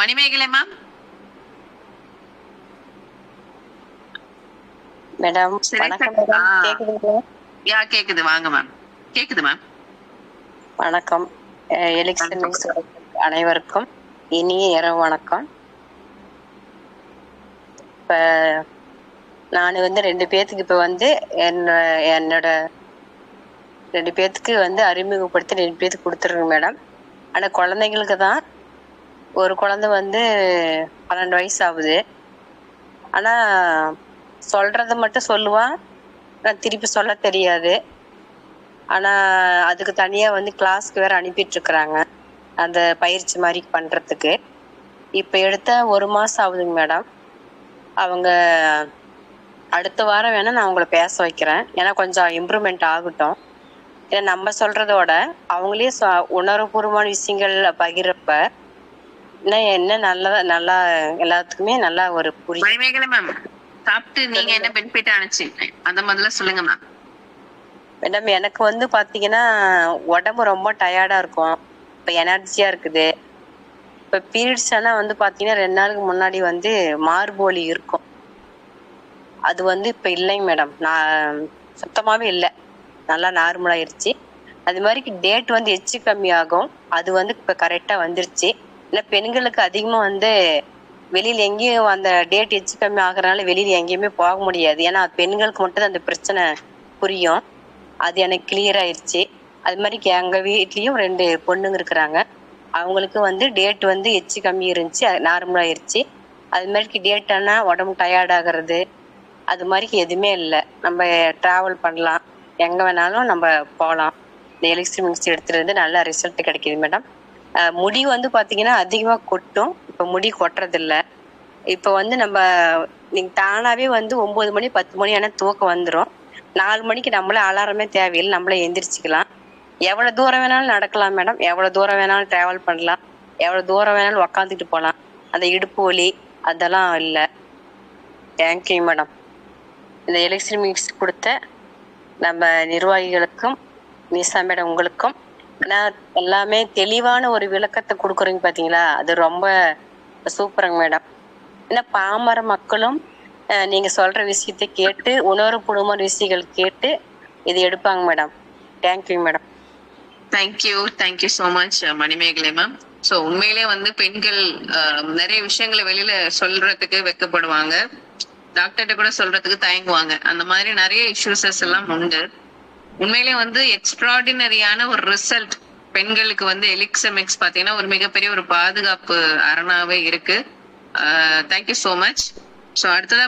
Manimekalai ma'am madam யா கேக்குது. வாங்க ma'am கேக்குது மேம் வணக்கம். அனைவருக்கும் இனிய இரவு வணக்கம். இப்ப நான் வந்து ரெண்டு பேத்துக்கு இப்ப வந்து என்ன என்னோட ரெண்டு பேத்துக்கு வந்து அறிமுகப்படுத்தி ரெண்டு பேத்துக்கு கொடுத்துருங்க மேடம் ஆனா குழந்தைங்களுக்கு தான் ஒரு குழந்தை வந்து பன்னெண்டு வயசு ஆகுது ஆனா சொல்றத மட்டும் சொல்லுவான் நான் திருப்பி சொல்ல தெரியாது. ஆனா அதுக்கு தனியா வந்து கிளாஸ்க்கு வேற அனுப்பிட்டு இருக்கிறாங்க அந்த பயிற்சி மாதிரி பண்றதுக்கு. இப்ப எடுத்த ஒரு மாசம் ஆகுதுங்க மேடம் அவங்க அடுத்த வாரம் வேணா நான் உங்களை பேச வைக்கிறேன். ஏன்னா கொஞ்சம் இம்ப்ரூவ்மெண்ட் ஆகட்டும். ஏன்னா நம்ம சொல்றதோட அவங்களே உணர்வுபூர்வமான விஷயங்கள் பகிர்றப்ப என்ன நல்லதா நல்லா எல்லாத்துக்குமே நல்லா ஒரு புரியும் மேம் சாப்பிட்டு நீங்க என்ன பெனிஃபிட் அனுப்பிச்சீங்க அந்த முதல்ல சொல்லுங்க மேம் மேடம் எனக்கு வந்து பாத்தீங்கன்னா உடம்பு ரொம்ப டயர்டா இருக்கும். இப்ப எனர்ஜியா இருக்குது. இப்ப பீரியட்ஸ் ஆனா வந்து பாத்தீங்கன்னா ரெண்டு நாளுக்கு முன்னாடி வந்து மார்போலி இருக்கும். அது வந்து இப்ப இல்லைங்க மேடம் நான் சுத்தமாவே இல்லை. நல்லா நார்மல் ஆயிருச்சு. அது மாதிரி டேட் வந்து எச்சு கம்மி ஆகும். அது வந்து இப்ப கரெக்டா வந்துருச்சு. ஏன்னா பெண்களுக்கு அதிகமா வந்து வெளியில எங்கேயும் அந்த டேட் எச்சு கம்மி ஆகுறதுனால வெளியில எங்கேயுமே போக முடியாது. ஏன்னா பெண்களுக்கு மட்டும் தான் அந்த பிரச்சனை புரியும். அது எனக்கு கிளியர் ஆயிடுச்சு அது மாதிரி கே- எங்க வீட்லயும் ரெண்டு பொண்ணுங்க இருக்கிறாங்க. அவங்களுக்கு வந்து டேட் வந்து எச்சு கம்மி இருந்துச்சு. நார்மல் ஆயிருச்சு. அது மாதிரி டேட் ஆனா உடம்பு டயர்ட் ஆகுறது அது மாதிரி எதுவுமே இல்லை. நம்ம டிராவல் பண்ணலாம். எங்க வேணாலும் நம்ம போகலாம். இந்த எலக்ட்ரிக் மிக்சி எடுத்துட்டு வந்து நல்ல ரிசல்ட் கிடைக்குது மேடம் முடி வந்து பாத்தீங்கன்னா அதிகமா கொட்டும். இப்ப முடி கொட்டுறது இல்ல இப்ப வந்து நம்ம நீங்க தானாவே வந்து ஒன்பது மணி பத்து மணி ஆனா தூக்கம் வந்துடும் நாலு மணிக்கு நம்மளே அலாரமே தேவையில்லை. நம்மளே எந்திரிச்சுக்கலாம். எவ்வளவு தூரம் வேணாலும் நடக்கலாம் மேடம். எவ்வளவு தூரம் வேணாலும் டிராவல் பண்ணலாம். எவ்வளவு தூரம் வேணாலும் உக்காந்துட்டு போகலாம் அந்த இடுப்பு வலி அதெல்லாம் இல்லை. தேங்க்யூ மேடம் இந்த எலக்ட்ரிக் மிக்ஸ் கொடுத்த நம்ம நிர்வாகிகளுக்கும் நிசா மேடம் உங்களுக்கும் ஆனா எல்லாமே தெளிவான ஒரு விளக்கத்தை கொடுக்குறீங்க பாத்தீங்களா? அது ரொம்ப சூப்பருங்க மேடம் ஏன்னா பாமர மக்களும் நீங்க சொல்ற விஷயத்தை கேட்டு உணர்வுபூர்வமான விஷயங்கள் கேட்டு இது எடுப்பாங்க madam thank you madam thank you thank you so much Manimekalai ma'am so உண்மையிலே வந்து பெண்கள் நிறைய விஷயங்களை வெளியில சொல்றதுக்கு வெக்கப்படுவாங்க. டாக்டர்கிட்ட கூட சொல்றதுக்கு தயங்குவாங்க. அந்த மாதிரி நிறைய இஷ்யூசஸ் எல்லாம் உண்டு. உண்மையிலே வந்து எக்ஸ்ட்ராடினரியான ஒரு ரிசல்ட் பெண்களுக்கு வந்து எலிக்ஸமெக்ஸ் பாத்தீங்கன்னா ஒரு மிகப்பெரிய ஒரு பாதுகாப்பு அரணாவே இருக்கு. தேங்க்யூ ஸோ மச் ஸோ அடுத்ததா